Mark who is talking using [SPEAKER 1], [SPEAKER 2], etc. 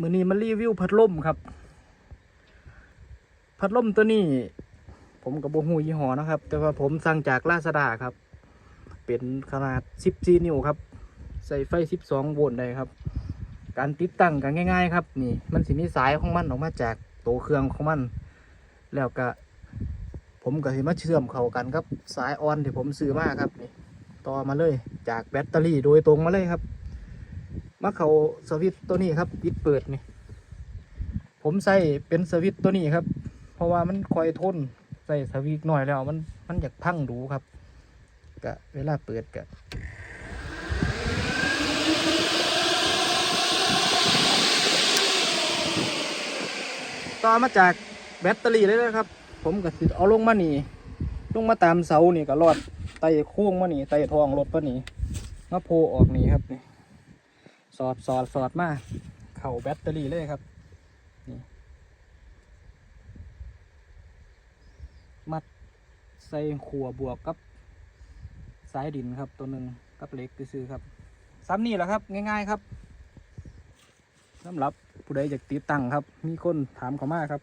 [SPEAKER 1] มือนี้มารีวิวพัดลมครับ พัดลมตัวนี้ ผมกับโบหูยี่ห้อนะครับ แต่ว่าผมสั่งจากลาซาด้าครับ เป็นขนาด 14 นิ้วครับ ใส่ไฟ 12 โวลต์ได้ครับ การติดตั้งกันง่าย ๆ ครับ นี่ มันสิมีสายของมันออกมาจากตัวเครื่องของมัน แล้วก็ ผมก็สิมาเชื่อมเข้ากันครับ สายออนที่ผมซื้อมาครับนี่ ต่อมาเลยจากแบตเตอรี่โดยตรงมาเลยครับ มาเขาสวิตช์ตัวนี้ครับปิดเปิดนี่ผมใส่เป็นสวิตตัวนี้ครับ เพราะว่ามันคอยทนใส่สวิตหน่อยแล้วมันมันอยากพังดูครับกะเวลาเปิดกะต่อมาจากแบตเตอรี่เลยนะครับ ผมก็สิเอาลงมานี่ลงมาตามเสานี่ก็รอดไต่โค้งมานี่ไต่ทองรถปะนี่มาโพออกนี่ครับนี่ สอดสอดสอดมาเข่าแบตเตอรี่เลยครับนี่มัดใส่ขัวบวกกับสายดินครับตัวหนึ่งกับเหล็กซื้อครับซ้ำนี่แหละครับ ง่าย ๆครับสำหรับผู้ใดอยากติดตั้งครับ มีคนถามเขามากครับ